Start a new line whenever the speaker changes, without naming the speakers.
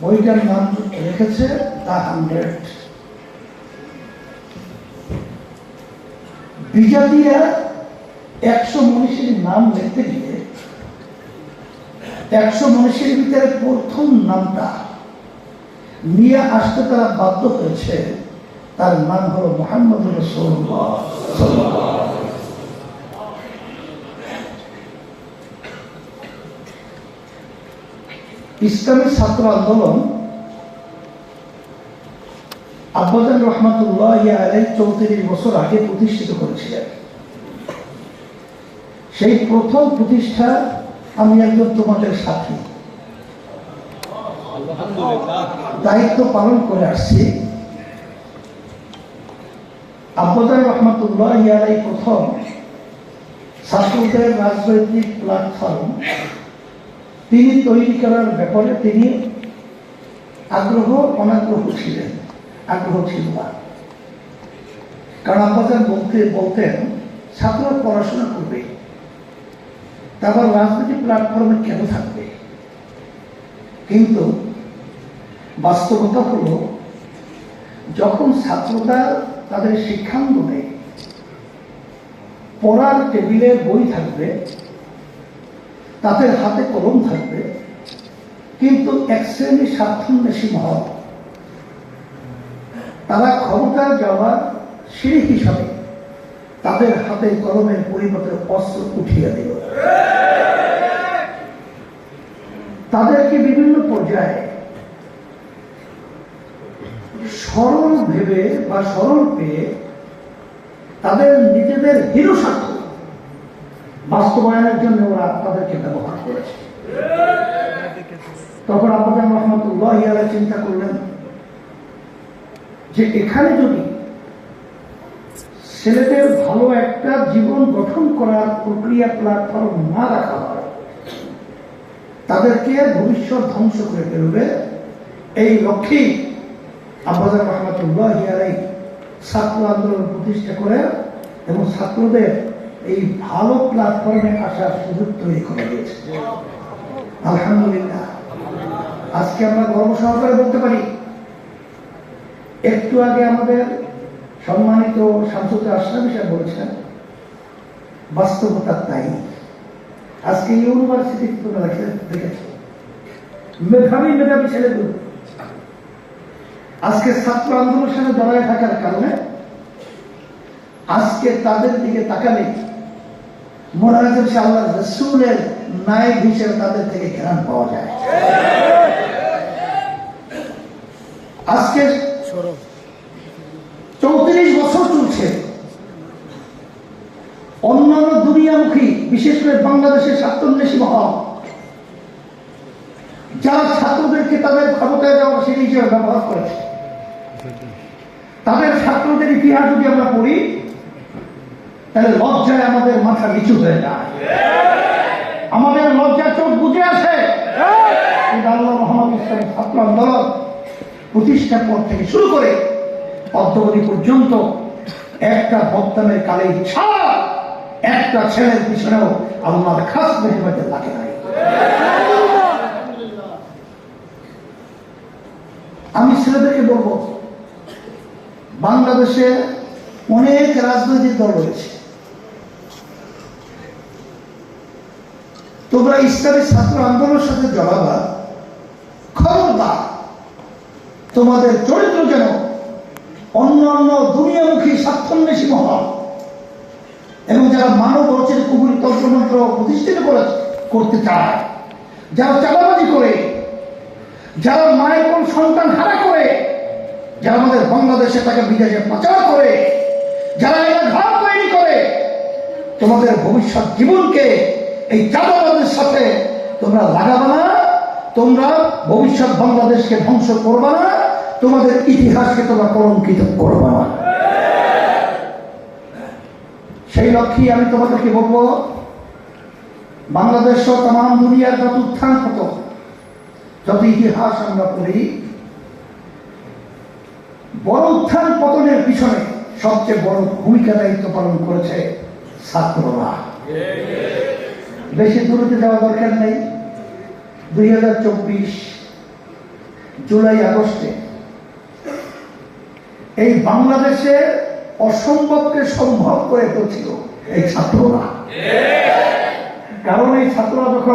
বইটার নাম রেখেছে দ্য হান্ড্রেড। বিজাতিরা একশো মনীষীর নাম লিখতে গিয়ে একশো মনীষীর ভিতরে প্রথম নামটা নিয়ে আসতে তারা বাধ্য হয়েছে। তার নাম হলো মোহাম্মদ রসুল্লাহ ইসলামী ছাত্র আন্দোলন আব্বাজান রহমাতুল্লাহ আলাই চৌত্রিশ বছর আগে প্রতিষ্ঠিত করেছিলেন। সেই প্রথম প্রতিষ্ঠা আমি একজন তোমাদের সাথী। দায়িত্ব পালন করে আসছি। আব্বাজান রহমাতুল্লাহ আলাই প্রথম ছাত্রদের রাজনৈতিক প্ল্যাটফর্ম তিনি তৈরি করার ব্যাপারে তিনি আগ্রহ, অনাগ্রহ ছিলেন। আগ্রহ ছিল না। কারণ আব্বাজান বলতে, বলতেন, ছাত্ররা পড়াশোনা করবে। তারপর রাজনৈতিক প্ল্যাটফর্মে কেন থাকবে? কিন্তু বাস্তবতা হলো, যখন ছাত্ররা তাদের শিক্ষাঙ্গনে পড়ার টেবিলে বই থাকবে তাদের হাতে কলম থাকবে, কিন্তু এক শ্রেণির স্বার্থন্বেষী মহল। তারা ক্ষমতায় যাওয়ার সিঁড়ি হিসাবে তাদের হাতে কলমের পরিবর্তে অস্ত্র উঠিয়ে দিল। তাদেরকে বিভিন্ন পর্যায়ে সরল ভেবে বা সরল পেয়ে তাদের নিজেদের হিরো স্বার্থ বাস্তবায়নের জন্য ওরা তাদেরকে ব্যবহার করেছে। তখন আব্বাজান রহমতুল্লাহ ইয়ারা চিন্তা করলেন যে এখানে যদি ছেলেদের ভালো একটা জীবন গঠন করার প্রক্রিয়া প্ল্যাটফর্ম না রাখা হয়, তাদেরকে ভবিষ্যৎ ধ্বংস করে ফেলবে, এই লক্ষ্যেই আব্বাজান রহমতুল্লাহ ইয়ারাই ছাত্র আন্দোলন প্রতিষ্ঠা করে এবং ছাত্রদের এই ভালো প্ল্যাটফর্মে আসার সুযোগ তৈরি করে দিয়েছে। আলহামদুলিল্লাহ। আজকে আমরা গর্ব সহকারে বলতে পারি, একটু আগে আমাদের সম্মানিত শামসুদ্দ আশরাফ সাহেব বলেছেন, বাস্তবতা তাই। আজকে ইউনিভার্সিটি তোমরা মেধাবী মেধাবী ছেলেগুলো। আজকে ছাত্র আন্দোলনের সাথে জড়ায় থাকার কারণে আজকে তাদের দিকে তাকালে চৌত্রিশ বছর অন্যান্য দুনিয়ামুখী, বিশেষ করে বাংলাদেশের স্বার্থন্বেষী মহল, যারা ছাত্রদেরকে তাদের ক্ষমতায় দেওয়া সেই হিসেবে ব্যবহার করেছে, তাদের ছাত্রদের ইতিহাস যদি আমরা পড়ি তাহলে লজ্জায় আমাদের মাথা নিচু হয়ে যায়। আমাদের লজ্জা চোখ বুঝে ইসলামের ছাত্র আন্দোলন প্রতিষ্ঠার পর থেকে শুরু করে অদ্যবধি পর্যন্ত একটা বক্তামের কালে ছাড়া একটা ছেলের পিছনেও আল্লাহর খাস মেহমাতে লাগে নাই। আমি ছেলেদেরকে বলব, বাংলাদেশে অনেক রাজনৈতিক দল রয়েছে। তোমরা ইসলামী ছাত্র আন্দোলনের সাথে জড়াবা, খবরদার। তোমাদের চরিত্র যেন অন্য অন্য দুনিয়ামুখী স্বার্থন্বেষী মহল। এবং যারা মানব রচের কুবুরি তন্ত্রমন্ত্র প্রতিষ্ঠিত করে করতে চায়, যারা চাঁদাবাজি করে, যারা মায়ের কোন সন্তান হারা করে, যারা আমাদের বাংলাদেশে তাকে বিদেশে পাচার করে, যারা এরা ঘর তৈরি করে, তোমাদের ভবিষ্যৎ জীবনকে এই চাঁদাবাদের সাথে তোমরা লাগাবে না, তোমরা ভবিষ্যৎ বাংলাদেশকে ধ্বংস করবে না, তোমাদের ইতিহাসকে তোমরা কলঙ্কিত করবে না। সেই লক্ষ্যে আমি তোমাদেরকে বলব বাংলাদেশ তাম দুনিয়ার যত উত্থান হতো, যত ইতিহাস আমরা পড়ি, বড় উত্থান পতনের পিছনে সবচেয়ে বড় ভূমিকা দায়িত্ব পালন করেছে ছাত্ররা। বেশি দূরতে যাওয়া দরকার নেই। দুই হাজার চব্বিশ জুলাই আগস্টে এই বাংলাদেশে অসম্ভবকে সম্ভব করে তুলছিল এই ছাত্ররা। কারণ এই ছাত্ররা যখন